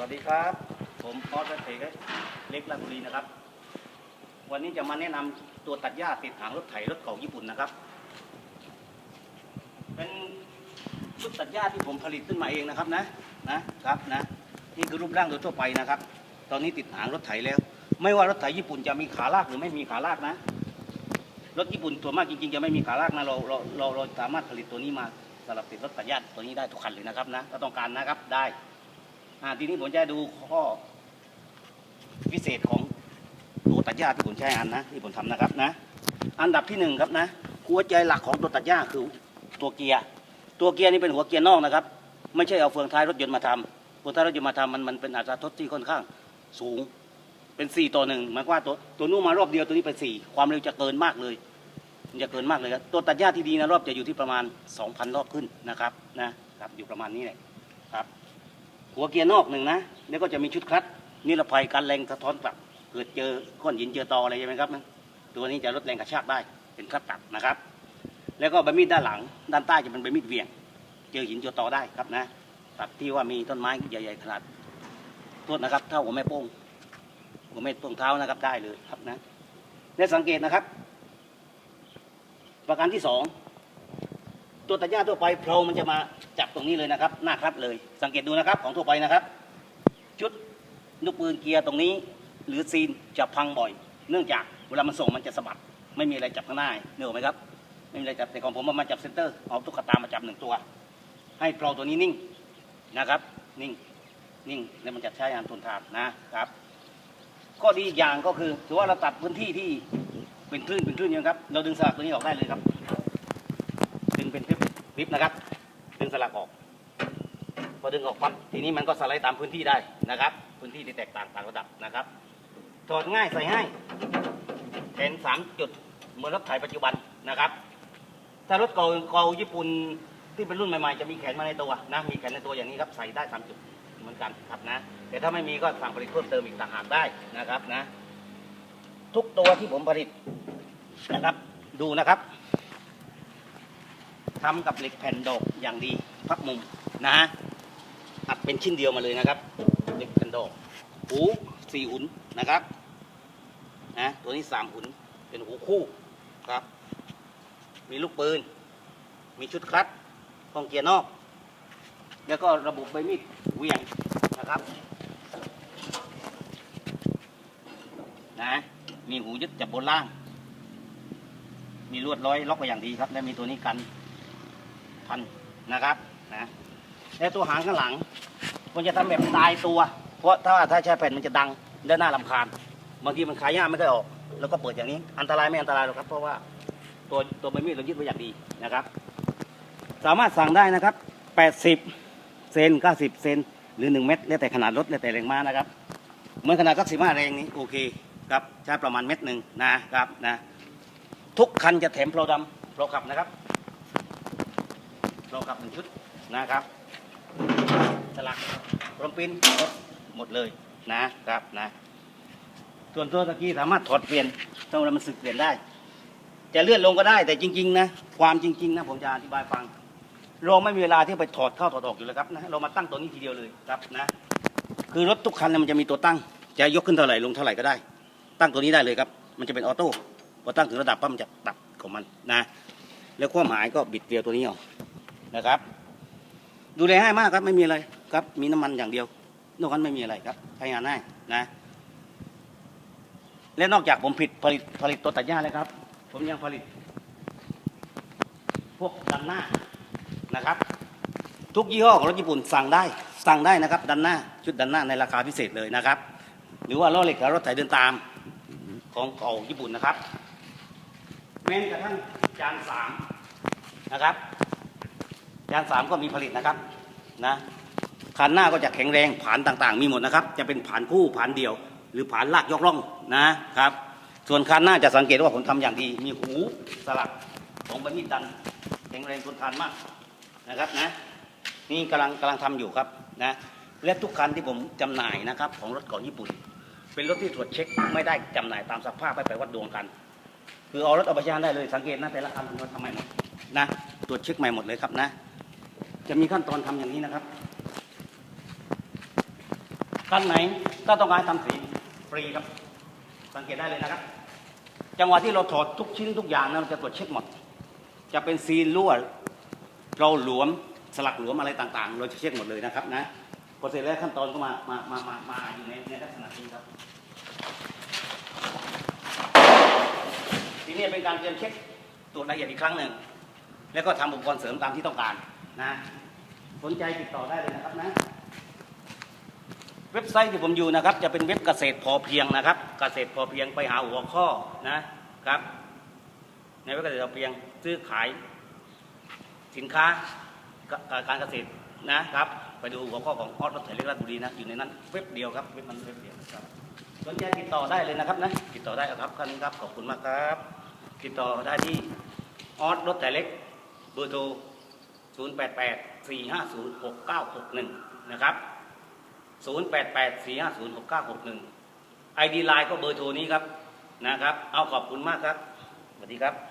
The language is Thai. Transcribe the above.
วัสดีครับ ผมออสเตเเล็กลาบุรีนะครับ วันนี้จะมาแนะนำตัวตัดหญ้าติดหางรถไถรถเก่าญี่ปุ่นนะครับ เป็นชุดตัดหญ้าที่ผมผลิตขึ้นมาเองนะครับนะนะครับนะนี่คือรูปร่างโดยทั่วไปนะครับ ตอนนี้ติดหางรถไถแล้ว ไม่ว่ารถไถญี่ปุ่นจะมีขาลากหรือไม่มีขาลากนะ รถญี่ปุ่นส่วนมากจริงๆ จะไม่มีขาลากนะเราเราเราเราสามารถผลิตตัวนี้มาสำหรับติดรถตัดหญ้าตัวนี้ได้ทุกคันเลยนะครับนะถ้าต้องการนะครับได้ อ่าทีนี้ผมจะดูข้อพิเศษของตัวตัดหญ้าที่ผมใช้อันนะที่ผมทำนะครับนะ อันดับที่หนึ่งครับนะหัวใจหลักของตัวตัดหญ้าคือตัวเกียร์ตัวเกียร์นี่เป็นหัวเกียร์นอกนะครับ ไม่ใช่เอาเฟืองท้ายรถยนต์มาทำเฟืองท้ายรถยนต์มาทำมันมันเป็นอัตราทดที่ค่อนข้างสูงเป็นสี่ต่อหนึ่งหมายความว่าตัวตัวนู้นมารอบเดียวตัวนี้เป็นสี่ความเร็วจะเกินมากเลยมันจะเกินมากเลยครับตัวตัดหญ้าที่ดีนะรอบจะอยู่ที่ประมาณ 2,000 รอบขึ้นนะครับนะครับอยู่ประมาณนี้แหละครับ หัวเกียร์นอกหนึ่งนะแล้วก็จะมีชุดคลัตช์นิรภัยการแรงสะท้อนกลับ เกิดเจอก้อนหินเจอตออะไรใช่ไหมครับตัวนี้จะลดแรงกระชากได้เป็นคลัตช์ตัดนะครับ แล้วก็ใบมีดด้านหลัง ด้านใต้จะเป็นใบมีดเวียง เจอหินเจอตอได้ครับนะตัดที่ว่ามีต้นไม้ใหญ่ๆขนาดโทษนะครับเท่าหัวแม่โป้งหัวแม่โป้งเท้านะครับได้เลยครับนะและสังเกตนะครับ ประการที่สอง ตัวตัดหญ้าทั่วไปเพลามันจะมาจับตรงนี้เลยนะครับ หน้าครับเลย สังเกตดูนะครับของทั่วไปนะครับ ชุดลูกปืนเกียร์ตรงนี้ หรือซีนจะพังบ่อย เนื่องจากเวลามันส่งมันจะสะบัด ไม่มีอะไรจับข้างหน้าเนื้อไหมครับ ไม่มีอะไรจับแต่ของผมมันมาจับเซนเตอร์เอาตุ๊กตามาจับหนึ่งตัว ให้เพลาตัวนี้นิ่งนะครับ นิ่งนิ่งแล้วมันจะใช้งานทนทานนะครับข้อดีอีกอย่างก็คือถือว่าเราตัดพื้นที่ที่เป็นคลื่นเป็นคลื่นเยอะครับ เราดึงสลักตัวนี้ออกได้เลยครับ คลิปนะครับ ดึงสลักออกพอดึงออกปั๊บทีนี้มันก็สไลด์ตามพื้นที่ได้นะครับ พื้นที่ที่แตกต่างต่างระดับนะครับถอดง่ายใส่ง่ายแขนสามจุดเหมือนรถไถปัจจุบันนะครับ ถ้ารถเก่าเก่าญี่ปุ่นที่เป็นรุ่นใหม่ๆจะมีแขนมาในตัวนะมีแขนในตัวอย่างนี้ครับใส่ได้สามจุดเหมือนกันครับนะแต่ถ้าไม่มีก็สั่งผลิตเพิ่มเติมอีกต่างหากได้นะครับนะ ทุกตัวที่ผมผลิตนะครับ ดูนะครับ ทำกับเหล็กแผ่นดอกอย่างดีพับมุมนะอัดเป็นชิ้นเดียวมาเลยนะครับเหล็กแผ่นดอกหูสี่หุนนะครับนะตัวนี้สามหุนเป็นหูคู่ครับ มีลูกปืน มีชุดคลัตช์ห้องเกียร์นอก แล้วก็ระบบใบมีดเวียงนะครับนะมีหูยึดจับบนล่าง มีลวดร้อยล็อกไว้อย่างดีครับ และมีตัวนี้กัน พันนะครับนะและตัวหางข้างหลังควรจะทำแบบตายตัว เพราะถ้าถ้าใช้แผ่นมันจะดังและน่าลำคาญบางทีมันขายยากไม่ค่อยออก แล้วก็เปิดอย่างนี้ อันตรายไม่อันตรายหรอกครับ เพราะว่าตัวตัวใบมีดเรายึดไว้อย่างดีนะครับ สามารถสั่งได้นะครับ 80 เซน90 เซนหรือ 1 เม็ดแล้วแต่ขนาดรถแล้วแต่แรงม้านะครับเหมือนขนาดกักสิมาแรงนี้โอเคครับใช้ประมาณเม็ดหนึ่งนะครับนะทุกคันจะแถมโปรดำโปรขับนะครับ รากลับหนึ่งชุดนะครับสลักรวมปิ้นรบหมดเลยนะครับนะ ส่วนตัวตะกี้สามารถถอดเปลี่ยนถ้าเวลามันสึกเปลี่ยนได้ จะเลื่อนลงก็ได้แต่จริง ๆ นะ ความจริง ๆ นะ ผมจะอธิบายฟังเราไม่มีเวลาที่ไปถอดเข้าถอดออกอยู่แล้วครับนะเรามาตั้งตัวนี้ทีเดียวเลยครับนะ คือรถทุกคันมันจะมีตัวตั้ง จะยกขึ้นเท่าไหร่ลงเท่าไหร่ก็ได้ ตั้งตัวนี้ได้เลยครับ มันจะเป็นออโต้พอตั้งถึงระดับปั๊บมันจะตัดของมันนะ แล้วความหมายก็บิดเกลียวตัวนี้ออก นะครับ ดูแลให้มากครับไม่มีอะไรครับ มีน้ำมันอย่างเดียวนอกนั้นไม่มีอะไรครับใช้งานง่ายนะ และนอกจากผมผลิตผลิตผลิตตัวตัดหญ้าแล้วครับ ผมยังผลิต พวกดันหน้านะครับ ทุกยี่ห้อของรถญี่ปุ่นสั่งได้ สั่งได้นะครับ ดันหน้าชุดดันหน้าในราคาพิเศษเลยนะครับ หรือว่าล้อเหล็กกับรถไถเดินตามของเก่าญี่ปุ่นนะครับแม้กระทั่งจานสามนะครับ ยานสามก็มีผลิตนะครับนะคันหน้าก็จะแข็งแรงผานต่างๆ มีหมดนะครับ จะเป็นผานคู่ผานเดียว หรือผานลากยกร่องนะครับ ส่วนคันหน้าจะสังเกตว่าผมทำอย่างดี มีหูสลักของบรรทิดดันแข็งแรงทนทานมากนะครับนะนี่กำลังกำลังทำอยู่ครับนะและทุกคันที่ผมจำหน่ายนะครับของรถของญี่ปุ่น เป็นรถที่ตรวจเช็คไม่ได้จำหน่ายตามสภาพไปไปวัดดวงกัน คือเอารถเอาไปใช้งได้เลยสังเกตนะแต่ละคันมันทำใหม่หมดนะตรวจเช็คใหม่หมดเลยครับนะ จะมีขั้นตอนทำอย่างนี้นะครับคันไหนถ้าต้องการทำสีฟรีครับ สังเกตได้เลยนะครับ จังหวะที่เราถอดทุกชิ้นทุกอย่างนะเราจะตรวจเช็คหมด จะเป็นซีนรั่วเราหลวมสลักหลวมอะไรต่างๆ เราจะเช็คหมดเลยนะครับนะพอเสร็จแล้วขั้นตอนก็มามามามามาอยู่ในในลักษณะนี้ครับทีนี้เป็นการเตรียมเช็คตรวจละเอียดอีกครั้งหนึ่งแล้วก็ทำอุปกรณ์เสริมตามที่ต้องการ นะสนใจติดต่อได้เลยนะครับนะเว็บไซต์ที่ผมอยู่นะครับ จะเป็นเว็บเกษตรพอเพียงนะครับ เกษตรพอเพียงไปหาหัวข้อนะครับในเว็บเกษตรพอเพียงซื้อขาย สินค้าการเกษตรนะครับ ไปดูหัวข้อของออสรถไถเล็กราชบุรีนะอยู่ในนั้นเว็บเดียวครับเว็บมันเว็บเดียวครับสนใจติดต่อได้เลยนะครับนะติดต่อได้ครับคันครับขอบคุณมากครับ ติดต่อได้ที่ออสรถไถเล็กเบอร์โทร 0 8 8 4 5 0 6 9 6 1 นะครับ 0 8 8 4 5 0 6 9 6 1 ID ไลน์ก็เบอร์โทรนี้ครับนะครับ เอาขอบคุณมากครับ สวัสดีครับ